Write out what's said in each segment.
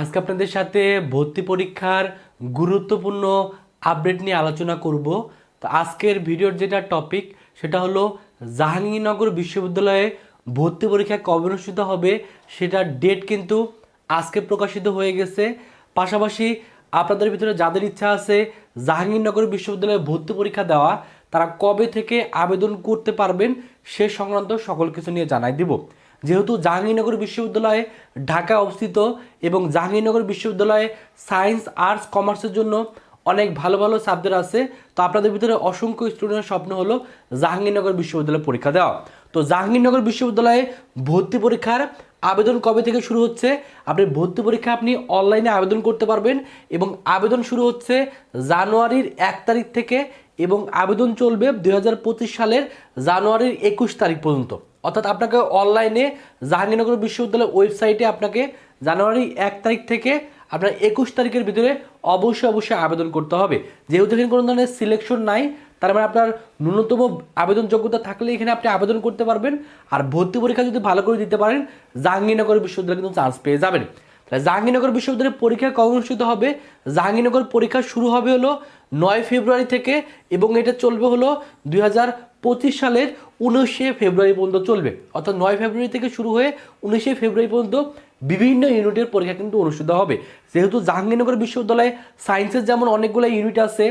আজকে আপনাদের সাথে ভর্তি পরীক্ষার গুরুত্বপূর্ণ আপডেট নিয়ে আলোচনা করব। তো আজকের ভিডিওর যেটা টপিক সেটা হলো জাহাঙ্গীরনগর বিশ্ববিদ্যালয়ে ভর্তি পরীক্ষা কবে অনুষ্ঠিত হবে, সেটার ডেট কিন্তু আজকে প্রকাশিত হয়ে গেছে। পাশাপাশি আপনাদের ভিতরে যাদের ইচ্ছা আছে জাহাঙ্গীরনগর বিশ্ববিদ্যালয়ে ভর্তি পরীক্ষা দেওয়া, তারা কবে থেকে আবেদন করতে পারবেন, সে সংক্রান্ত সকল কিছু নিয়ে জানাই দিব। যেহেতু জাহাঙ্গীরনগর বিশ্ববিদ্যালয়ে ঢাকা অবস্থিত এবং জাহাঙ্গীরনগর বিশ্ববিদ্যালয়ে সায়েন্স, আর্টস, কমার্সের জন্য অনেক ভালো ভালো সাবজেক্ট আছে, তো আপনাদের ভিতরে অসংখ্য স্টুডেন্টের স্বপ্ন হলো জাহাঙ্গীরনগর বিশ্ববিদ্যালয়ে পরীক্ষা দেওয়া। তো জাহাঙ্গীরনগর বিশ্ববিদ্যালয়ে ভর্তি পরীক্ষার আবেদন কবে থেকে শুরু হচ্ছে? আপনি ভর্তি পরীক্ষা আপনি অনলাইনে আবেদন করতে পারবেন এবং আবেদন শুরু হচ্ছে জানুয়ারির এক তারিখ থেকে এবং আবেদন চলবে দু হাজার পঁচিশ সালের জানুয়ারির একুশ তারিখ পর্যন্ত। অর্থাৎ আপনাকে অনলাইনে জাহাঙ্গীরনগর বিশ্ববিদ্যালয়ের ওয়েবসাইটে আপনাকে জানুয়ারি এক তারিখ থেকে আপনার একুশ তারিখের ভিতরে অবশ্যই অবশ্যই আবেদন করতে হবে। যেহেতু এখানে কোনো ধরনের সিলেকশন নাই, তার মানে আপনার ন্যূনতম আবেদন যোগ্যতা থাকলে এখানে আপনি আবেদন করতে পারবেন। আর ভর্তি পরীক্ষা যদি ভালো করে দিতে পারেন, জাহাঙ্গীরনগর বিশ্ববিদ্যালয়ে কিন্তু চান্স পেয়ে যাবেন। তাহলে জাহাঙ্গীরনগর বিশ্ববিদ্যালয়ের পরীক্ষা কবে অনুষ্ঠিত হবে? জাহাঙ্গীরনগর পরীক্ষা শুরু হবে হলো নয় ফেব্রুয়ারি থেকে এবং এটা চলবে হলো দুই সালের উনিশে ফেব্রুয়ারি পর্যন্ত চলবে। অর্থাৎ নয় ফেব্রুয়ারি থেকে শুরু হয়ে উনিশে ফেব্রুয়ারি পর্যন্ত বিভিন্ন ইউনিটের পরীক্ষা কিন্তু অনুষ্ঠিত হবে। যেহেতু জাহাঙ্গীরনগর বিশ্ববিদ্যালয়ে সায়েন্সের যেমন অনেকগুলো ইউনিট আছে,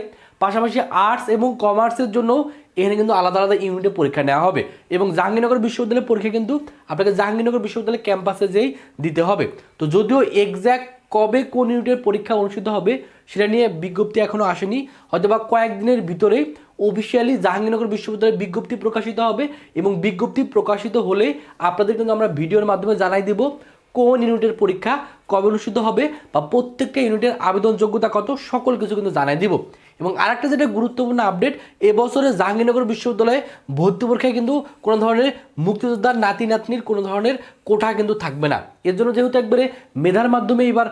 পাশাপাশি আর্টস এবং কমার্সের জন্য এখানে কিন্তু আলাদা আলাদা ইউনিটে পরীক্ষা নেওয়া হবে এবং জাহাঙ্গীরনগর বিশ্ববিদ্যালয়ের পরীক্ষা কিন্তু আপনাকে জাহাঙ্গীরনগর বিশ্ববিদ্যালয়ের ক্যাম্পাসে যেই দিতে হবে। তো যদিও এক্স্যাক্ট কবে কোন ইউনিটের পরীক্ষা অনুষ্ঠিত হবে, সেটা নিয়ে বিজ্ঞপ্তি এখনও আসেনি। হয়তোবা কয়েকদিনের ভিতরেই অফিসিয়ালি জাহাঙ্গীরনগর বিশ্ববিদ্যালয়ের বিজ্ঞপ্তি প্রকাশিত হবে এবং বিজ্ঞপ্তি প্রকাশিত হলে আপনাদের কিন্তু আমরা ভিডিওর মাধ্যমে জানাই দেব কোন ইউনিটের পরীক্ষা কবে অনুষ্ঠিত হবে বা প্রত্যেকটা ইউনিটের আবেদন যোগ্যতা কত সকল কিছু কিন্তু জানাই দিব এবং আরেকটা যেটা গুরুত্বপূর্ণ আপডেট এবছরে জাহাঙ্গীরনগর বিশ্ববিদ্যালয়ে ভর্তি পরীক্ষায় কিন্তু কোনো ধরনের মুক্তিযোদ্ধার নাতি নাতনির কোনো ধরনের কোঠা কিন্তু থাকবে না। এর জন্য যেহেতু একবারে মেধার মাধ্যমে এবার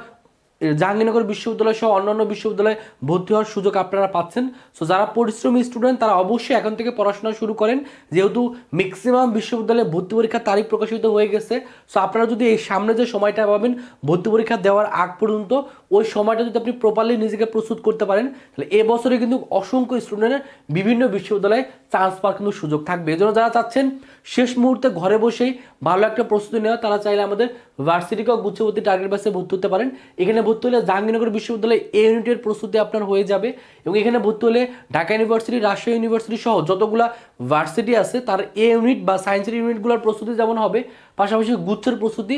জাহাঙ্গীরনগর বিশ্ববিদ্যালয় সহ অন্যান্য বিশ্ববিদ্যালয়ে ভর্তি হওয়ার সুযোগ আপনারা পাচ্ছেন। সো যারা পরিশ্রমী স্টুডেন্ট তারা অবশ্যই এখন থেকে পড়াশোনা শুরু করেন। যেহেতু ম্যাক্সিমাম বিশ্ববিদ্যালয়ে ভর্তি পরীক্ষার তারিখ প্রকাশিত হয়ে গেছে সো আপনারা যদি এই সামনে যে সময়টা পাবেন, ভর্তি পরীক্ষা দেওয়ার আগ পর্যন্ত, ওই সময়টা যদি আপনি প্রপারলি নিজেকে প্রস্তুত করতে পারেন, তাহলে এবছরে কিন্তু অসংখ্য স্টুডেন্টের বিভিন্ন বিশ্ববিদ্যালয়ে চান্স পাওয়ার কিন্তু সুযোগ থাকবে। এজন্য যারা চাচ্ছেন শেষ মুহূর্তে ঘরে বসেই ভালো একটা প্রস্তুতি নেওয়া, তারা চাইলে আমাদের ভার্সিটিকেও গুচ্ছবর্তী টার্গেট বাসে ভর্তি হতে পারেন। এখানে ভর্তি হলে জাহাঙ্গীরনগর বিশ্ববিদ্যালয়ে এ ইউনিটের প্রস্তুতি আপনার হয়ে যাবে এবং এখানে ভর্তি হলে ঢাকা ইউনিভার্সিটি রাজশাহী ইউনিভার্সিটি সহ যতগুলা ভার্সিটি আছে, তার এ ইউনিট বা সায়েন্সের ইউনিটগুলোর প্রস্তুতি যেমন হবে, পাশাপাশি গুচ্ছের প্রস্তুতি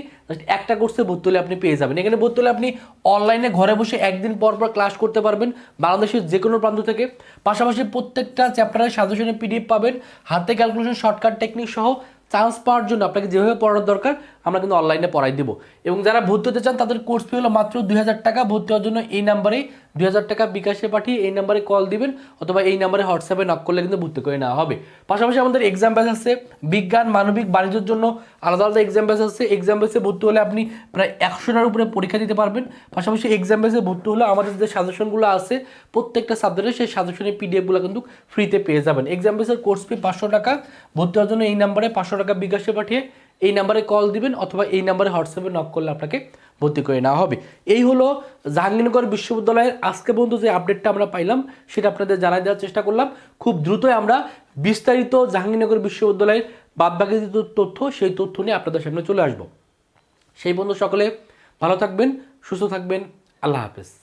একটা কোর্সে ভর্তি হলে আপনি পেয়ে যাবেন। এখানে ভর্তি হলে আপনি অনলাইনে ঘরে বসে একদিন পর পর ক্লাস করতে পারবেন, বাংলাদেশের যে কোনো প্রান্ত থেকে। পাশাপাশি প্রত্যেকটা চ্যাপ্টারের সাজেশনের পিডিএফ পাবেন। হাতে ক্যালকুলেশন শর্টকাট টেকনিক সহ চান্স পাওয়ার জন্য আপনাকে যেভাবে পড়ানোর দরকার আমরা কিন্তু অনলাইনে পড়াই দেবো। এবং যারা ভর্তি হতে চান, তাদের কোর্স ফি হলো মাত্র দুই হাজার টাকা। ভর্তি হওয়ার জন্য এই নাম্বারেই দুই টাকা বিকাশে পাঠিয়ে এই নাম্বারে কল দিবেন, অথবা এই নাম্বারে হোয়াটসঅ্যাপে নক করলে কিন্তু ভর্তি করে নেওয়া হবে। পাশাপাশি আমাদের এক্সাম ব্যাচ আছে, বিজ্ঞান, মানবিক, বাণিজ্যের জন্য আলাদা আলাদা এক্সাম ব্যাচ আছে। এক্সাম ব্যাচে ভর্তি হলে আপনি প্রায় একশোটার উপরে পরীক্ষা দিতে পারবেন। পাশাপাশি এক্সাম ব্যাচে ভর্তি হলে আমাদের যে সাজেশনগুলো আছে, প্রত্যেকটা সাবজেক্টে সেই সাজেশনের পিডিএফগুলো কিন্তু ফ্রিতে পেয়ে যাবেন। এক্সাম ব্যাচের কোর্স ফি পাঁচশো টাকা। ভর্তি হওয়ার জন্য এই নাম্বারে পাঁচশো টাকা বিকাশে পাঠিয়ে এই নাম্বারে কল দিবেন অথবা এই নাম্বারে হোয়াটসঅ্যাপে নক করলে আপনাকে ভর্তি করে নেওয়া হবে। এই হলো জাহাঙ্গীরনগর বিশ্ববিদ্যালয়ের আজকে পর্যন্ত যে আপডেটটা আমরা পাইলাম, সেটা আপনাদের জানাই দেওয়ার চেষ্টা করলাম। খুব দ্রুতই আমরা বিস্তারিত জাহাঙ্গীরনগর বিশ্ববিদ্যালয়ের বাদবাকি যে তথ্য, সেই তথ্য নিয়ে আপনাদের সামনে চলে আসব। সেই বন্ধু সকলে ভালো থাকবেন, সুস্থ থাকবেন। আল্লাহ হাফেজ।